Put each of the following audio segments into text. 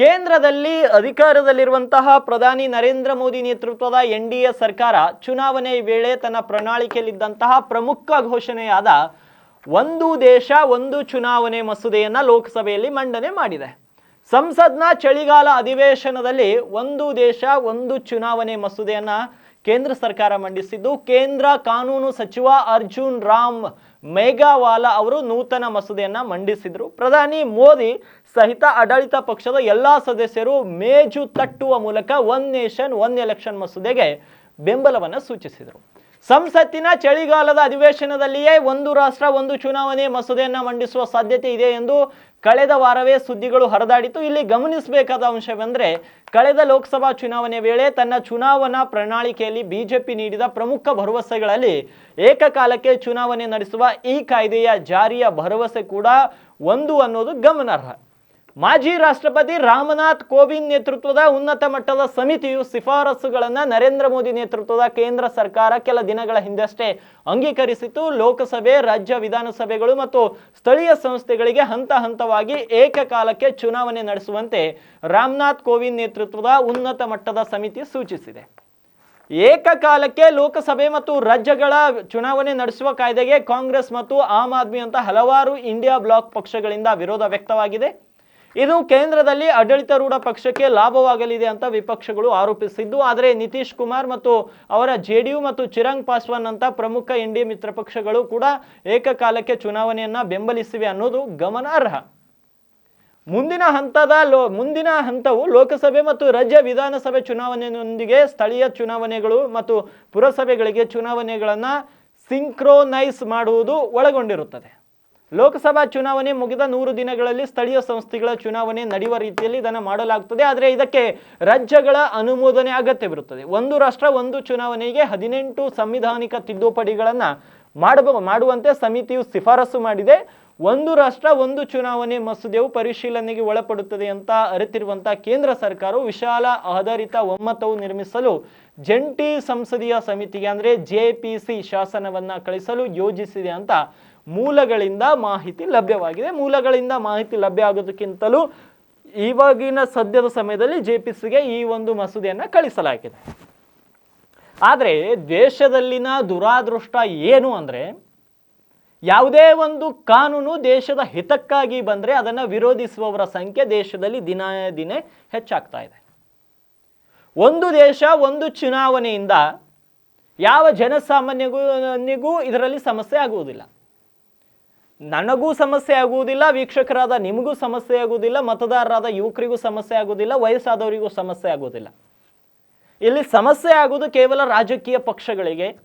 ಕೇಂದ್ರದಲ್ಲಿ ಅಧಿಕಾರದಲ್ಲಿರುವಂತಹ ಪ್ರಧಾನಿ ನರೇಂದ್ರ ಮೋದಿ ನೇತೃತ್ವದ ಎನ್ ಡಿ ಎ ಸರ್ಕಾರ ಚುನಾವಣೆ ವೇಳೆ ತನ್ನ ಪ್ರಣಾಳಿಕೆಯಲ್ಲಿದ್ದಂತಹ ಪ್ರಮುಖ ಘೋಷಣೆಯಾದ ಒಂದು ದೇಶ, ಒಂದು ಚುನಾವಣೆ ಮಸೂದೆಯನ್ನು ಲೋಕಸಭೆಯಲ್ಲಿ ಮಂಡನೆ ಮಾಡಿದೆ. ಸಂಸತ್ನ ಚಳಿಗಾಲ ಅಧಿವೇಶನದಲ್ಲಿ ಒಂದು ದೇಶ, ಒಂದು ಚುನಾವಣೆ ಮಸೂದೆಯನ್ನ ಕೇಂದ್ರ ಸರ್ಕಾರ ಮಂಡಿಸಿದ್ದು, ಕೇಂದ್ರ ಕಾನೂನು ಸಚಿವ ಅರ್ಜುನ್ ರಾಮ್ ಮೇಘಾವಾಲಾ ಅವರು ನೂತನ ಮಸೂದೆಯನ್ನ ಮಂಡಿಸಿದ್ರು. ಪ್ರಧಾನಿ ಮೋದಿ ಸಹಿತ ಆಡಳಿತ ಪಕ್ಷದ ಎಲ್ಲಾ ಸದಸ್ಯರು ಮೇಜು ತಟ್ಟುವ ಮೂಲಕ ಒನ್ ನೇಷನ್ ಒನ್ ಎಲೆಕ್ಷನ್ ಮಸೂದೆಗೆ ಬೆಂಬಲವನ್ನು ಸೂಚಿಸಿದರು. ಸಂಸತ್ತಿನ ಚಳಿಗಾಲದ ಅಧಿವೇಶನದಲ್ಲಿಯೇ ಒಂದು ರಾಷ್ಟ್ರ, ಒಂದು ಚುನಾವಣೆ ಮಸೂದೆಯನ್ನು ಮಂಡಿಸುವ ಸಾಧ್ಯತೆ ಇದೆ ಎಂದು ಕಳೆದ ವಾರವೇ ಸುದ್ದಿಗಳು ಹರಿದಾಡಿತು. ಇಲ್ಲಿ ಗಮನಿಸಬೇಕಾದ ಅಂಶವೆಂದರೆ, ಕಳೆದ ಲೋಕಸಭಾ ಚುನಾವಣೆ ವೇಳೆ ತನ್ನ ಚುನಾವಣಾ ಪ್ರಣಾಳಿಕೆಯಲ್ಲಿ ಬಿಜೆಪಿ ನೀಡಿದ ಪ್ರಮುಖ ಭರವಸೆಗಳಲ್ಲಿ ಏಕಕಾಲಕ್ಕೆ ಚುನಾವಣೆ ನಡೆಸುವ ಈ ಕಾಯ್ದೆಯ ಜಾರಿಯ ಭರವಸೆ ಕೂಡ ಒಂದು ಅನ್ನೋದು ಗಮನಾರ್ಹ. ಮಾಜಿ ರಾಷ್ಟ್ರಪತಿ ರಾಮನಾಥ್ ಕೋವಿಂದ್ ನೇತೃತ್ವದ ಉನ್ನತ ಮಟ್ಟದ ಸಮಿತಿಯು ಶಿಫಾರಸುಗಳನ್ನು ನರೇಂದ್ರ ಮೋದಿ ನೇತೃತ್ವದ ಕೇಂದ್ರ ಸರ್ಕಾರ ಕೆಲ ದಿನಗಳ ಹಿಂದಷ್ಟೇ ಅಂಗೀಕರಿಸಿತು ಲೋಕಸಭೆ, ರಾಜ್ಯ ವಿಧಾನಸಭೆಗಳು ಮತ್ತು ಸ್ಥಳೀಯ ಸಂಸ್ಥೆಗಳಿಗೆ ಹಂತ ಹಂತವಾಗಿ ಏಕಕಾಲಕ್ಕೆ ಚುನಾವಣೆ ನಡೆಸುವಂತೆ ರಾಮನಾಥ್ ಕೋವಿಂದ್ ನೇತೃತ್ವದ ಉನ್ನತ ಮಟ್ಟದ ಸಮಿತಿ ಸೂಚಿಸಿದೆ. ಏಕಕಾಲಕ್ಕೆ ಲೋಕಸಭೆ ಮತ್ತು ರಾಜ್ಯಗಳ ಚುನಾವಣೆ ನಡೆಸುವ ಕಾಯ್ದೆಗೆ ಕಾಂಗ್ರೆಸ್ ಮತ್ತು ಆಮ್ ಆದ್ಮಿ ಅಂತ ಹಲವಾರು ಇಂಡಿಯಾ ಬ್ಲಾಕ್ ಪಕ್ಷಗಳಿಂದ ವಿರೋಧ ವ್ಯಕ್ತವಾಗಿದೆ. ಇದು ಕೇಂದ್ರದಲ್ಲಿ ಆಡಳಿತಾರೂಢ ಪಕ್ಷಕ್ಕೆ ಲಾಭವಾಗಲಿದೆ ಅಂತ ವಿಪಕ್ಷಗಳು ಆರೋಪಿಸಿದ್ದು. ಆದರೆ ನಿತೀಶ್ ಕುಮಾರ್ ಮತ್ತು ಅವರ ಜೆಡಿಯು ಮತ್ತು ಚಿರಂಗ್ ಪಾಸ್ವಾನ್ ಅಂತ ಪ್ರಮುಖ ಎನ್ಡಿಎ ಮಿತ್ರ ಪಕ್ಷಗಳು ಕೂಡ ಏಕಕಾಲಕ್ಕೆ ಚುನಾವಣೆಯನ್ನ ಬೆಂಬಲಿಸಿವೆ ಅನ್ನೋದು ಗಮನಾರ್ಹ. ಮುಂದಿನ ಹಂತದ ಲೋ, ಮುಂದಿನ ಹಂತವು ಲೋಕಸಭೆ ಮತ್ತು ರಾಜ್ಯ ವಿಧಾನಸಭೆ ಚುನಾವಣೆಯೊಂದಿಗೆ ಸ್ಥಳೀಯ ಚುನಾವಣೆಗಳು ಮತ್ತು ಪುರಸಭೆಗಳಿಗೆ ಚುನಾವಣೆಗಳನ್ನು ಸಿಂಕ್ರೋನೈಸ್ ಮಾಡುವುದು ಒಳಗೊಂಡಿರುತ್ತದೆ. ಲೋಕಸಭಾ ಚುನಾವಣೆ ಮುಗಿದ ನೂರು ದಿನಗಳಲ್ಲಿ ಸ್ಥಳೀಯ ಸಂಸ್ಥೆಗಳ ಚುನಾವಣೆ ನಡೆಯುವ ರೀತಿಯಲ್ಲಿ ಇದನ್ನು ಮಾಡಲಾಗುತ್ತದೆ ಆದರೆ ಇದಕ್ಕೆ ರಾಜ್ಯಗಳ ಅನುಮೋದನೆ ಅಗತ್ಯವಿರುತ್ತದೆ ಒಂದು ರಾಷ್ಟ್ರ, ಒಂದು ಚುನಾವಣೆಗೆ ಹದಿನೆಂಟು ಸಂವಿಧಾನಿಕ ತಿದ್ದುಪಡಿಗಳನ್ನು ಮಾಡಬ ಮಾಡುವಂತೆ ಸಮಿತಿಯು ಶಿಫಾರಸು ಮಾಡಿದೆ. ಒಂದು ರಾಷ್ಟ್ರ, ಒಂದು ಚುನಾವಣೆ ಮಸೂದೆಯು ಪರಿಶೀಲನೆಗೆ ಒಳಪಡುತ್ತದೆ ಅಂತ ಅರಿತಿರುವಂತಹ ಕೇಂದ್ರ ಸರ್ಕಾರವು ವಿಶಾಲ ಆಧಾರಿತ ಒಮ್ಮತವು ನಿರ್ಮಿಸಲು ಜಂಟಿ ಸಂಸದೀಯ ಸಮಿತಿಗೆ, ಅಂದರೆ ಜೆ ಪಿ ಸಿ ಶಾಸನವನ್ನು ಕಳಿಸಲು ಯೋಜಿಸಿದೆ ಅಂತ ಮೂಲಗಳಿಂದ ಮಾಹಿತಿ ಲಭ್ಯವಾಗಿದೆ. ಮೂಲಗಳಿಂದ ಮಾಹಿತಿ ಲಭ್ಯ ಆಗೋದಕ್ಕಿಂತಲೂ ಇವಾಗಿನ ಸದ್ಯದ ಸಮಯದಲ್ಲಿ ಜೆ ಪಿ ಸಿಗೆ ಈ ಒಂದು ಮಸೂದೆಯನ್ನು ಕಳಿಸಲಾಗಿದೆ. ಆದರೆ ದೇಶದಲ್ಲಿನ ದುರಾದೃಷ್ಟ ಏನು ಅಂದರೆ, ಯಾವುದೇ ಒಂದು ಕಾನೂನು ದೇಶದ ಹಿತಕ್ಕಾಗಿ ಬಂದರೆ ಅದನ್ನು ವಿರೋಧಿಸುವವರ ಸಂಖ್ಯೆ ದೇಶದಲ್ಲಿ ದಿನ ದಿನೇ ಹೆಚ್ಚಾಗ್ತಾ ಇದೆ. ಒಂದು ದೇಶ, ಒಂದು ಚುನಾವಣೆಯಿಂದ ಯಾವ ಜನಸಾಮಾನ್ಯಗೂ ಇದರಲ್ಲಿ ಸಮಸ್ಯೆ ಆಗುವುದಿಲ್ಲ. ನನಗೂ ಸಮಸ್ಯೆ ಆಗುವುದಿಲ್ಲ, ವೀಕ್ಷಕರಾದ ನಿಮಗೂ ಸಮಸ್ಯೆ ಆಗುವುದಿಲ್ಲ, ಮತದಾರರಾದ ಯುವಕರಿಗೂ ಸಮಸ್ಯೆ ಆಗುವುದಿಲ್ಲ, ವಯಸ್ಸಾದವರಿಗೂ ಸಮಸ್ಯೆ ಆಗುವುದಿಲ್ಲ. ಇಲ್ಲಿ ಸಮಸ್ಯೆ ಆಗುವುದು ಕೇವಲ ರಾಜಕೀಯ ಪಕ್ಷಗಳಿಗೆ.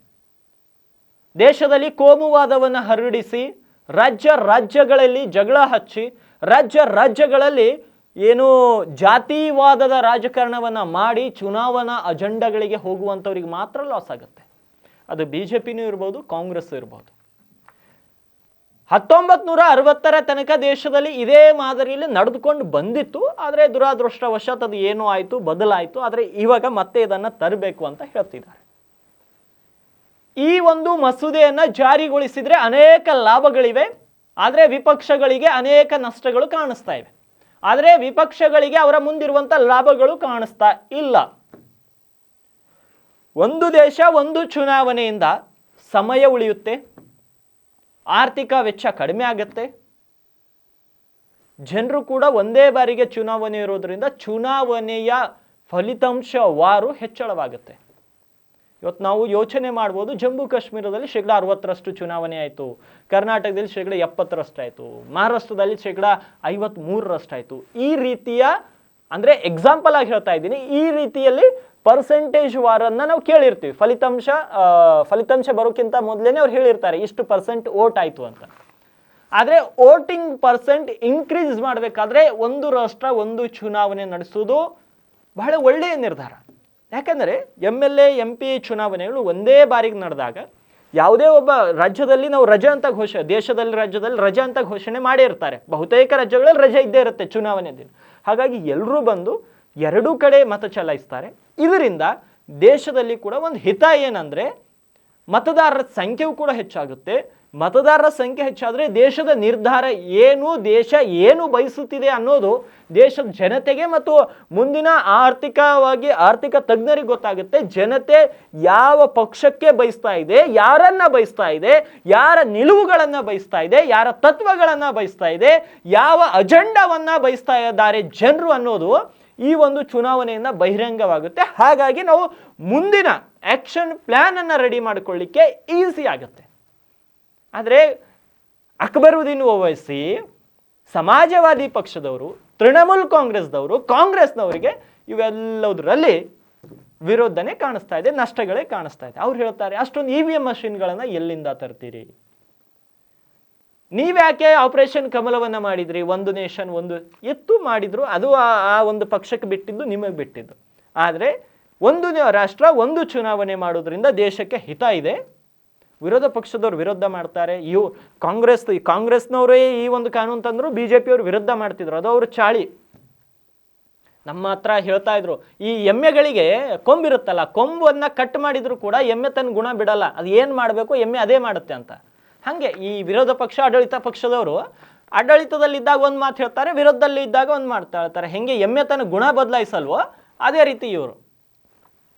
ದೇಶದಲ್ಲಿ ಕೋಮುವಾದವನ್ನು ಹರಡಿಸಿ, ರಾಜ್ಯ ರಾಜ್ಯಗಳಲ್ಲಿ ಜಗಳ ಹಚ್ಚಿ, ರಾಜ್ಯ ರಾಜ್ಯಗಳಲ್ಲಿ ಏನು ಜಾತಿವಾದದ ರಾಜಕಾರಣವನ್ನು ಮಾಡಿ ಚುನಾವಣಾ ಅಜೆಂಡಾಗಳಿಗೆ ಹೋಗುವಂಥವ್ರಿಗೆ ಮಾತ್ರ ಲಾಸ್ ಆಗುತ್ತೆ. ಅದು ಬಿ ಜೆ ಪಿನೂ ಇರ್ಬೋದು ಕಾಂಗ್ರೆಸ್ ಇರ್ಬೋದು. ಹತ್ತೊಂಬತ್ತು ನೂರ ಅರವತ್ತರ ತನಕ ದೇಶದಲ್ಲಿ ಇದೇ ಮಾದರಿಯಲ್ಲಿ ನಡೆದುಕೊಂಡು ಬಂದಿತ್ತು. ಆದರೆ ದುರಾದೃಷ್ಟವಶಾತ್ ಅದು ಏನೋ ಆಯಿತು, ಬದಲಾಯಿತು. ಆದರೆ ಇವಾಗ ಮತ್ತೆ ಇದನ್ನು ತರಬೇಕು ಅಂತ ಹೇಳ್ತಿದ್ದಾರೆ. ಈ ಒಂದು ಮಸೂದೆಯನ್ನು ಜಾರಿಗೊಳಿಸಿದರೆ ಅನೇಕ ಲಾಭಗಳಿವೆ. ಆದರೆ ವಿಪಕ್ಷಗಳಿಗೆ ಅನೇಕ ನಷ್ಟಗಳು ಕಾಣಿಸ್ತಾ ಇವೆ. ಆದರೆ ವಿಪಕ್ಷಗಳಿಗೆ ಅವರ ಮುಂದಿರುವಂಥ ಲಾಭಗಳು ಕಾಣಿಸ್ತಾ ಇಲ್ಲ. ಒಂದು ದೇಶ, ಒಂದು ಚುನಾವಣೆಯಿಂದ ಸಮಯ ಉಳಿಯುತ್ತೆ. ಆರ್ಥಿಕ ವೆಚ್ಚ ಕಡಿಮೆ ಆಗುತ್ತೆ. ಜನರು ಕೂಡ ಒಂದೇ ಬಾರಿಗೆ ಚುನಾವಣೆ ಇರೋದ್ರಿಂದ ಚುನಾವಣೆಯ ಫಲಿತಾಂಶವಾರು ಹೆಚ್ಚಳವಾಗುತ್ತೆ. ಇವತ್ತು ನಾವು ಯೋಚನೆ ಮಾಡ್ಬೋದು, ಜಮ್ಮು ಕಾಶ್ಮೀರದಲ್ಲಿ ಶೇಕಡ ಅರವತ್ತರಷ್ಟು ಚುನಾವಣೆ ಆಯಿತು. ಕರ್ನಾಟಕದಲ್ಲಿ ಶೇಕಡ ಎಪ್ಪತ್ತರಷ್ಟು ಆಯಿತು. ಮಹಾರಾಷ್ಟ್ರದಲ್ಲಿ ಶೇಕಡ ಐವತ್ತ್ಮೂರರಷ್ಟು ಆಯಿತು. ಈ ರೀತಿಯ, ಅಂದರೆ ಎಕ್ಸಾಂಪಲ್ ಆಗಿ ಹೇಳ್ತಾ ಇದ್ದೀನಿ, ಈ ರೀತಿಯಲ್ಲಿ ಪರ್ಸೆಂಟೇಜ್ ವಾರನ್ನ ನಾವು ಕೇಳಿರ್ತೀವಿ. ಫಲಿತಾಂಶ ಫಲಿತಾಂಶ ಬರೋಕ್ಕಿಂತ ಮೊದಲೇ ಅವ್ರು ಹೇಳಿರ್ತಾರೆ, ಇಷ್ಟು ಪರ್ಸೆಂಟ್ ಓಟ್ ಆಯಿತು ಅಂತ. ಆದರೆ ವೋಟಿಂಗ್ ಪರ್ಸೆಂಟ್ ಇನ್ಕ್ರೀಸ್ ಮಾಡಬೇಕಾದ್ರೆ ಒಂದು ರಾಷ್ಟ್ರ, ಒಂದು ಚುನಾವಣೆ ನಡೆಸೋದು ಬಹಳ ಒಳ್ಳೆಯ ನಿರ್ಧಾರ. ಯಾಕಂದರೆ M L A M P ಚುನಾವಣೆಗಳು ಒಂದೇ ಬಾರಿಗೆ ನಡೆದಾಗ ಯಾವುದೇ ಒಬ್ಬ ರಾಜ್ಯದಲ್ಲಿ ನಾವು ರಜೆ ಅಂತ ಘೋಷಣೆ ದೇಶದಲ್ಲಿ, ರಾಜ್ಯದಲ್ಲಿ ರಜೆ ಅಂತ ಘೋಷಣೆ ಮಾಡಿರ್ತಾರೆ. ಬಹುತೇಕ ರಾಜ್ಯಗಳಲ್ಲಿ ರಜೆ ಇದ್ದೇ ಇರುತ್ತೆ ಚುನಾವಣೆ ದಿನ. ಹಾಗಾಗಿ ಎಲ್ಲರೂ ಬಂದು ಎರಡೂ ಕಡೆ ಮತ ಚಲಾಯಿಸ್ತಾರೆ. ಇದರಿಂದ ದೇಶದಲ್ಲಿ ಕೂಡ ಒಂದು ಹಿತ ಏನಂದರೆ ಮತದಾರರ ಸಂಖ್ಯೆಯೂ ಕೂಡ ಹೆಚ್ಚಾಗುತ್ತೆ. ಮತದಾರರ ಸಂಖ್ಯೆ ಹೆಚ್ಚಾದರೆ ದೇಶದ ನಿರ್ಧಾರ ಏನು, ದೇಶ ಏನು ಬಯಸುತ್ತಿದೆ ಅನ್ನೋದು ದೇಶದ ಜನತೆಗೆ ಮತ್ತು ಮುಂದಿನ ಆರ್ಥಿಕವಾಗಿ, ಆರ್ಥಿಕ ತಜ್ಞರಿಗೆ ಗೊತ್ತಾಗುತ್ತೆ. ಜನತೆ ಯಾವ ಪಕ್ಷಕ್ಕೆ ಬಯಸ್ತಾ ಇದೆ, ಯಾರನ್ನ ಬಯಸ್ತಾ ಇದೆ, ಯಾರ ನಿಲುವುಗಳನ್ನು ಬಯಸ್ತಾ ಇದೆ, ಯಾರ ತತ್ವಗಳನ್ನು ಬಯಸ್ತಾ ಇದೆ, ಯಾವ ಅಜೆಂಡವನ್ನು ಬಯಸ್ತಾ ಇದ್ದಾರೆ ಜನರು ಅನ್ನೋದು ಈ ಒಂದು ಚುನಾವಣೆಯಿಂದ ಬಹಿರಂಗವಾಗುತ್ತೆ. ಹಾಗಾಗಿ ನಾವು ಮುಂದಿನ ಆಕ್ಷನ್ ಪ್ಲಾನ್ ಅನ್ನ ರೆಡಿ ಮಾಡಿಕೊಳ್ಳಿಕ್ಕೆ ಈಸಿ ಆಗುತ್ತೆ. ಆದರೆ ಅಕ್ಬರುದ್ದೀನ್ ಓವೈಸಿ, ಸಮಾಜವಾದಿ ಪಕ್ಷದವರು, ತೃಣಮೂಲ್ ಕಾಂಗ್ರೆಸ್ದವರು, ಕಾಂಗ್ರೆಸ್ನವರಿಗೆ ಇವೆಲ್ಲದರಲ್ಲಿ ವಿರೋಧನೆ ಕಾಣಿಸ್ತಾ ಇದೆ, ನಷ್ಟಗಳೇ ಕಾಣಿಸ್ತಾ ಇದೆ. ಅವ್ರು ಹೇಳ್ತಾರೆ, ಅಷ್ಟೊಂದು ಇ ವಿ ಎಂ ಮಷಿನ್ಗಳನ್ನು ಎಲ್ಲಿಂದ ತರ್ತೀರಿ? ನೀವ್ಯಾಕೆ ಆಪರೇಷನ್ ಕಮಲವನ್ನು ಮಾಡಿದ್ರಿ? ಒಂದು ನೇಷನ್ ಒಂದು ಎತ್ತು ಮಾಡಿದ್ರು. ಅದು ಆ- ಒಂದು ಪಕ್ಷಕ್ಕೆ ಬಿಟ್ಟಿದ್ದು, ನಿಮಗೆ ಬಿಟ್ಟಿದ್ದು. ಆದರೆ ಒಂದು ರಾಷ್ಟ್ರ ಒಂದು ಚುನಾವಣೆ ಮಾಡೋದ್ರಿಂದ ದೇಶಕ್ಕೆ ಹಿತ ಇದೆ. ವಿರೋಧ ಪಕ್ಷದವ್ರು ವಿರೋಧ ಮಾಡ್ತಾರೆ. ಇವು ಕಾಂಗ್ರೆಸ್, ಈ ಕಾಂಗ್ರೆಸ್ನವರೇ ಈ ಒಂದು ಕಾನೂನು ತಂದರು ಬಿ ಜೆ ಪಿಯವರು ವಿರುದ್ಧ ಮಾಡ್ತಿದ್ರು. ಅದು ಅವ್ರ ಚಾಳಿ. ನಮ್ಮ ಹತ್ರ ಹೇಳ್ತಾ ಇದ್ರು, ಈ ಎಮ್ಮೆಗಳಿಗೆ ಕೊಂಬಿರುತ್ತಲ್ಲ, ಕೊಂಬನ್ನು ಕಟ್ ಮಾಡಿದರೂ ಕೂಡ ಎಮ್ಮೆ ತನ್ನ ಗುಣ ಬಿಡಲ್ಲ. ಅದು ಏನು ಮಾಡಬೇಕು? ಎಮ್ಮೆ ಅದೇ ಮಾಡುತ್ತೆ ಅಂತ. ಹಾಗೆ ಈ ವಿರೋಧ ಪಕ್ಷ, ಆಡಳಿತ ಪಕ್ಷದವರು ಆಡಳಿತದಲ್ಲಿದ್ದಾಗ ಒಂದು ಮಾತು ಹೇಳ್ತಾರೆ, ವಿರೋಧದಲ್ಲಿ ಇದ್ದಾಗ ಒಂದು ಮಾಡ್ತಾ ಇರ್ತಾರೆ ಹೆಂಗೆ ಎಮ್ಮೆ ತನ್ನ ಗುಣ ಬದಲಾಯಿಸಲ್ವೋ, ಅದೇ ರೀತಿ ಇವರು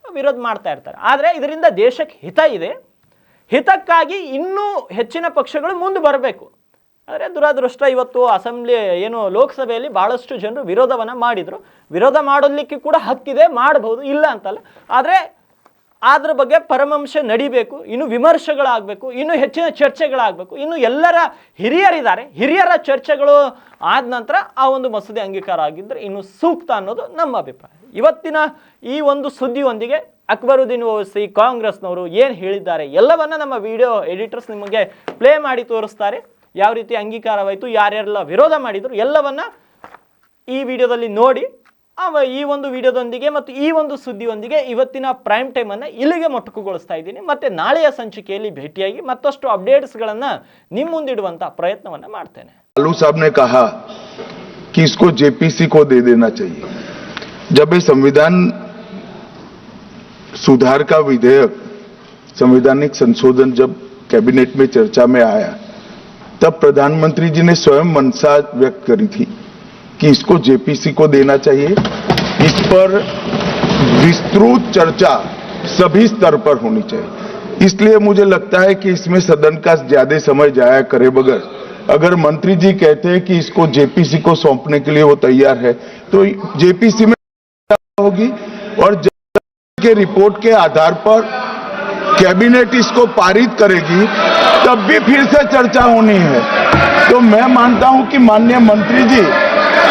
ವಿರೋಧ ಮಾಡ್ತಾ ಇರ್ತಾರೆ. ಆದರೆ ಇದರಿಂದ ದೇಶಕ್ಕೆ ಹಿತ ಇದೆ. ಹಿತಕ್ಕಾಗಿ ಇನ್ನೂ ಹೆಚ್ಚಿನ ಪಕ್ಷಗಳು ಮುಂದೆ ಬರಬೇಕು. ಆದರೆ ದುರಾದೃಷ್ಟ ಇವತ್ತು ಅಸೆಂಬ್ಲಿ, ಏನು ಲೋಕಸಭೆಯಲ್ಲಿ ಭಾಳಷ್ಟು ಜನರು ವಿರೋಧವನ್ನು ಮಾಡಿದರು. ವಿರೋಧ ಮಾಡಲಿಕ್ಕೆ ಕೂಡ ಹಕ್ಕಿದೆ ಮಾಡಬಹುದು ಇಲ್ಲ ಅಂತಲ್ಲ. ಆದರೆ ಅದ್ರ ಬಗ್ಗೆ ಪರಮಂಶ ನಡಿಬೇಕು, ಇನ್ನು ವಿಮರ್ಶೆಗಳಾಗಬೇಕು, ಇನ್ನು ಹೆಚ್ಚಿನ ಚರ್ಚೆಗಳಾಗಬೇಕು, ಇನ್ನು ಎಲ್ಲರ ಹಿರಿಯರಿದ್ದಾರೆ, ಹಿರಿಯರ ಚರ್ಚೆಗಳು ಆದ ನಂತರ ಆ ಒಂದು ಮಸೂದೆ ಅಂಗೀಕಾರ ಆಗಿದ್ದರೆ ಇನ್ನು ಸೂಕ್ತ ಅನ್ನೋದು ನಮ್ಮ ಅಭಿಪ್ರಾಯ. ಇವತ್ತಿನ ಈ ಒಂದು ಸುದ್ದಿಯೊಂದಿಗೆ ಅಕ್ಬರುದ್ದೀನ್ ಓವೈಸಿ ಕಾಂಗ್ರೆಸ್ನವರು ಏನು ಹೇಳಿದ್ದಾರೆ ಎಲ್ಲವನ್ನ ನಮ್ಮ ವಿಡಿಯೋ ಎಡಿಟರ್ಸ್ ನಿಮಗೆ ಪ್ಲೇ ಮಾಡಿ ತೋರಿಸ್ತಾರೆ. ಯಾವ ರೀತಿ ಅಂಗೀಕಾರವಾಯಿತು, ಯಾರ್ಯಾರೆಲ್ಲ ವಿರೋಧ ಮಾಡಿದರು ಎಲ್ಲವನ್ನ ಈ ವಿಡಿಯೋದಲ್ಲಿ ನೋಡಿ ಅವ ಈ ಒಂದು ವಿಡಿಯೋದೊಂದಿಗೆ ಮತ್ತು ಈ ಒಂದು ಸುದ್ದಿಯೊಂದಿಗೆ ಇವತ್ತಿನ ಪ್ರೈಮ್ ಟೈಮನ್ನು ಇಲ್ಲಿಗೆ ಮೊಟಕುಗೊಳಿಸ್ತಾ ಇದ್ದೀನಿ ಮತ್ತೆ ನಾಳೆಯ ಸಂಚಿಕೆಯಲ್ಲಿ ಭೇಟಿಯಾಗಿ ಮತ್ತಷ್ಟು ಅಪ್ಡೇಟ್ಸ್ಗಳನ್ನು ನಿಮ್ಮ ಮುಂದಿಡುವಂಥ ಪ್ರಯತ್ನವನ್ನು ಮಾಡ್ತೇನೆ लालू साहब ने कहा कि इसको जेपीसी को दे देना चाहिए जब ये संविधान सुधार का विधेयक संवैधानिक संशोधन जब कैबिनेट में चर्चा में आया तब प्रधानमंत्री जी ने स्वयं मनसा व्यक्त करी थी कि इसको जेपीसी को देना चाहिए। इस पर विस्तृत चर्चा सभी स्तर पर होनी चाहिए। इसलिए मुझे लगता है कि इसमें सदन का ज़्यादा समय जाया करे बगैर। अगर मंत्री जी कहते हैं कि इसको जेपीसी को सौंपने के लिए वो तैयार है तो जेपीसी में होगी और के रिपोर्ट के आधार पर कैबिनेट इसको पारित करेगी, तब भी फिर से चर्चा होनी है। तो मैं मानता हूँ कि माननीय मंत्री जी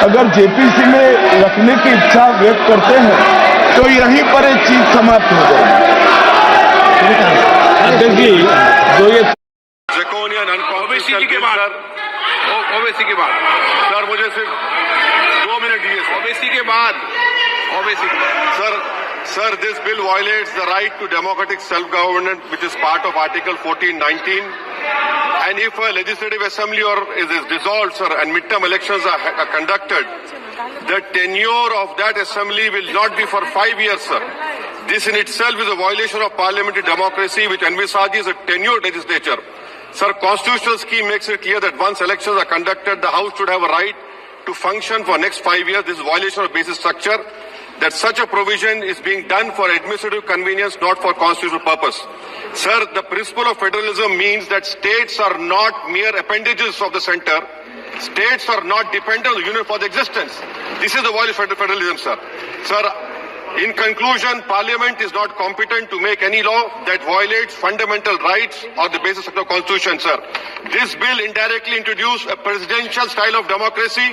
अगर जेपीसी में रखने की इच्छा व्यक्त करते हैं तो यहीं पर एक चीज़ समाप्त हो जाएगी अध्यक्ष जी जो ये ओबीसी के बाद। सर ओबीसी के बाद। सर मुझे सिर्फ़ दो मिनट दीजिए ओबीसी के बाद। ओबीसी के बाद। Sir sir this bill violates the right to democratic self government which is part of article 14 19 and if a legislative assembly or is, is dissolved sir and midterm elections are, are conducted the tenure of that assembly will not be for 5 years sir this in itself is a violation of parliamentary democracy which envisages a tenured legislature Sir, constitutional scheme makes it clear that once elections are conducted, the House should have a right to function for next five years. This is violation of basic structure. That such a provision is being done for administrative convenience, not for constitutional purpose. Sir, the principle of federalism means that states are not mere appendages of the center. States are not dependent on the union for their existence. This is the violation of federalism, sir. Sir, in conclusion, Parliament is not competent to make any law that violates fundamental rights or the basis of the Constitution, sir. This bill indirectly introduced a presidential style of democracy.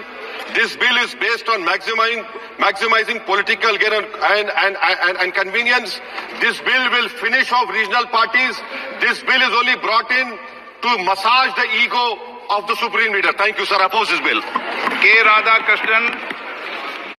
This bill is based on maximizing, maximizing political gain and, and, and, and, and convenience. This bill will finish off regional parties. This bill is only brought in to massage the ego of the Supreme Leader. Thank you, sir. I oppose this bill. K. Radhakrishnan,